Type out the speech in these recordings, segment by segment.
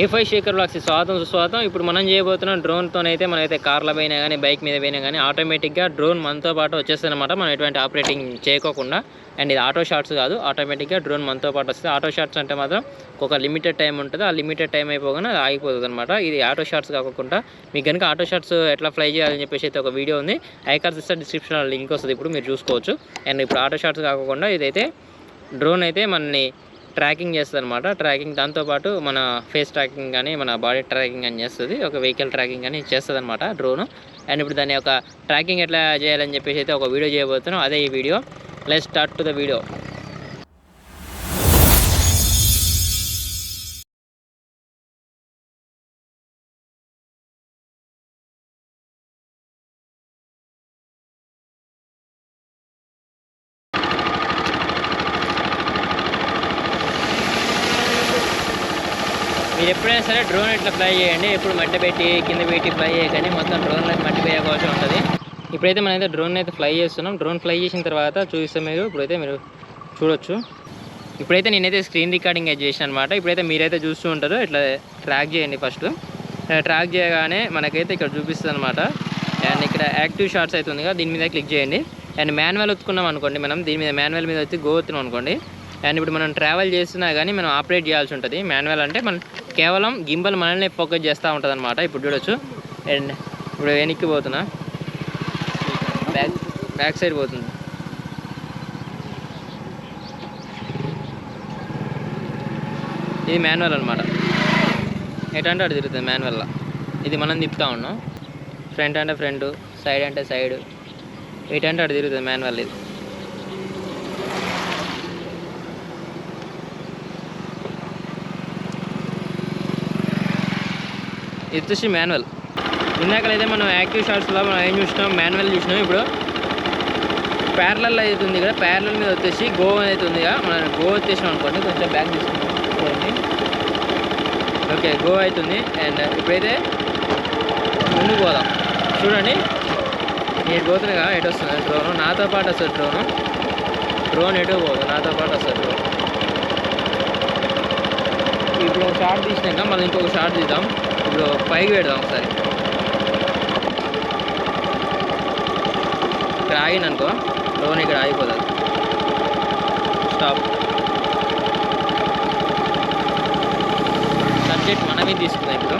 ఏ five Shekhar blocks స్వాగతం సుస్వాగతం. ఇప్పుడు మనం చేయబోతున్నాం డ్రోన్తో అయితే మనమైతే కార్ల పైన కానీ బైక్ మీద పోయినా కానీ ఆటోమేటిక్గా డ్రోన్ మనతో పాటు వచ్చేస్తుంది అనమాట మనం ఎటువంటి ఆపరేటింగ్ చేయకోకుండా. అండ్ ఇది ఆటో షాట్స్ కాదు ఆటోమేటిక్గా డ్రోన్ మనతో పాటు వస్తుంది. ఆటో షాట్స్ అంటే మాత్రం ఒక లిమిటెడ్ టైం ఉంటుంది. ఆ లిమిటెడ్ టైం అయిపోగానే అది ఆగిపోతుంది అనమాట ఇది ఆటో షాట్స్ కాకుండా మీకు కనుక ఆటో షాట్స్ ఎట్లా ఫ్లై చేయాలని చెప్పేసి అయితే ఒక వీడియో ఉంది. ఐకార్ సిస్టర్ డిస్క్రిప్షన్లో లింక్ వస్తుంది. ఇప్పుడు మీరు చూసుకోవచ్చు. అండ్ ఇప్పుడు ఆటో షాట్స్ కాకుండా ఇదైతే డ్రోన్ అయితే మనని ట్రాకింగ్ చేస్తుంది అనమాట ట్రాకింగ్ దాంతోపాటు మన ఫేస్ ట్రాకింగ్ కానీ మన బాడీ ట్రాకింగ్ అని చేస్తుంది. ఒక వెహికల్ ట్రాకింగ్ అని చేస్తుంది అనమాట డ్రోను. అండ్ ఇప్పుడు దాని యొక్క ట్రాకింగ్ ఎట్లా చేయాలని చెప్పేసి అయితే ఒక వీడియో చేయబోతున్నాం. అదే ఈ video. Let start to the video. మీరు ఎప్పుడైనా సరే డ్రోన్ ఇట్లా ఫ్లై చేయండి. ఎప్పుడు మట్టి పెట్టి కింద పెట్టి ఫ్లై చేయకండి. మొత్తం డ్రోన్లో మట్టి పెయ్యకోవాల్సి ఉంటుంది. ఇప్పుడైతే మనం అయితే డ్రోన్ అయితే ఫ్లై చేస్తున్నాం. డ్రోన్ ఫ్లై చేసిన తర్వాత చూపిస్తే మీరు ఇప్పుడైతే మీరు చూడొచ్చు. ఇప్పుడైతే నేనైతే స్క్రీన్ రికార్డింగ్ అయితే చేసిన అనమాట ఇప్పుడైతే మీరైతే చూస్తూ ఉంటారు. ఇట్లా ట్రాక్ చేయండి ఫస్ట్ ట్రాక్ చేయగానే మనకైతే ఇక్కడ చూపిస్తుంది అనమాట అండ్ ఇక్కడ యాక్టివ్ షార్ట్స్ అవుతుంది కదా దీని మీద క్లిక్ చేయండి. అండ్ మాన్యువల్ ఒత్తుకున్నాం అనుకోండి మనం. దీని మీద మాన్యువల్ మీద వచ్చి గో ఒత్తున్నాం అనుకోండి. అండ్ ఇప్పుడు మనం ట్రావెల్ చేస్తున్నా కానీ మనం ఆపరేట్ చేయాల్సి ఉంటుంది. మాన్యువల్ అంటే మనం కేవలం గింబల్ మనల్ని ఫోకస్ చేస్తూ ఉంటుంది అనమాట ఇప్పుడు చూడొచ్చు. అండ్ ఇప్పుడు వెనక్కి పోతున్నా. బ్యాక్ బ్యాక్ సైడ్ పోతుంది. ఇది మాన్యువల్ అనమాట ఎటంటే అటు తిరుగుతుంది మాన్యువల్లో ఇది మనం తిప్పుతా ఉన్నాం. ఫ్రంట్ అంటే ఫ్రంట్ సైడ్ అంటే సైడ్ ఎటంటే అటు తిరుగుతుంది మాన్యువల్ ఇది. ఇది వచ్చి మాన్యువల్. ఇందాకలైతే మనం యాక్టివ్ షార్ట్స్లో మనం ఏం చూసినాం? మాన్యువల్ చూసినాం ఇప్పుడు. ప్యారలల్ అవుతుంది ఇక్కడ ప్యారలల్ మీద వచ్చేసి గో అనేది ఉంది కదా మనం గో వచ్చేసాం అనుకోండి కొంచెం బ్యాక్ తీసుకుంటాం ఓకే గో అవుతుంది అండ్ ఇప్పుడైతే ముందు పోదాం. చూడండి. నేను పోతున్నా కదా ఎటు వస్తుంది డ్రోన్. నాతో పాటు వస్తుంది డ్రోన్. డ్రోన్ ఎటు పోదు? నాతో పాటు వస్తుంది డ్రోన్. ఇప్పుడు ఒక షార్ట్ తీసినాక మళ్ళీ ఇంకొక షార్ట్ తీద్దాం. ఇప్పుడు పైకి పెడదాం ఒకసారి. ఇక్కడ ఆగిందనుకో లోన్ ఇక్కడ ఆగిపోతుంది స్టాప్ సబ్జెక్ట్ మనమే తీసుకుందాం ఇప్పుడు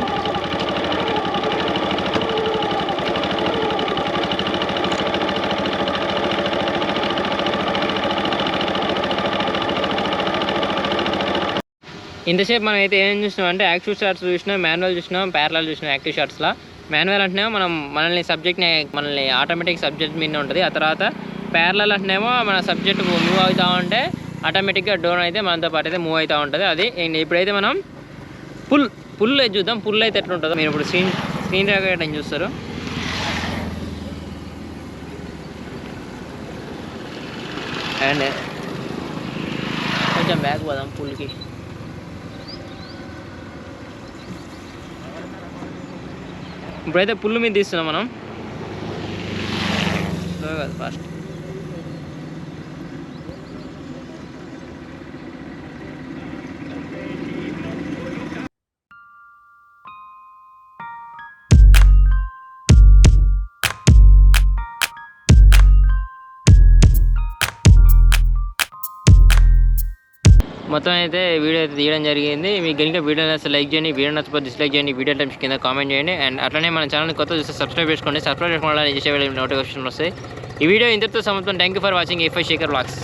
ఇంతసేపు మనం అయితే ఏం చూసినాం అంటే యాక్టివ్ షార్ట్స్ చూసినాం మాన్యువల్ చూసినాం ప్యారలాల్ చూసినాం యాక్టివ్ షార్ట్స్లో మాన్యువల్ అంటేనేమో మనం మనల్ని సబ్జెక్ట్ని మనల్ని ఆటోమేటిక్ సబ్జెక్ట్ మీద ఉంటుంది. ఆ తర్వాత ప్యారలాల్ అంటేనేమో మన సబ్జెక్ట్ మూవ్ అవుతూ ఉంటే ఆటోమేటిక్గా డోన్ అయితే మనతో పాటు అయితే మూవ్ అవుతూ ఉంటుంది. అది అండ్ ఇప్పుడైతే మనం పుల్ పుల్ అయితే చూద్దాం. పుల్ అయితే ఎట్లా ఉంటుందో మీరు ఇప్పుడు స్క్రీన్ స్క్రీన్ రికార్డింగ్ చూస్తారు? అండ్ కొంచెం బ్యాక్ పోదాం పుల్కి ఇప్పుడైతే పుల్లు మీద తీస్తున్నాం మనం. ఫస్ట్ మొత్తం అయితే వీడియో అయితే తీయడం జరిగింది. మీకు కనుక వీడియో నచ్చితే లైక్ చేయండి వీడియో నచ్చకపోతే డిస్లైక్ చేయండి వీడియో టైమ్స్ కింద కామెంట్ చేయండి. అండ్ అట్లనే మన ఛానల్ కొత్త చూస్తే సబ్స్క్రైబ్ చేసుకోండి. సబ్స్క్రైబ్ చేసుకోవడానికి చేసే నోటిఫికేషన్ వస్తాయి. ఈ వీడియో ఇంతటితో సమర్థం thank you for watching FI Shekhar blogs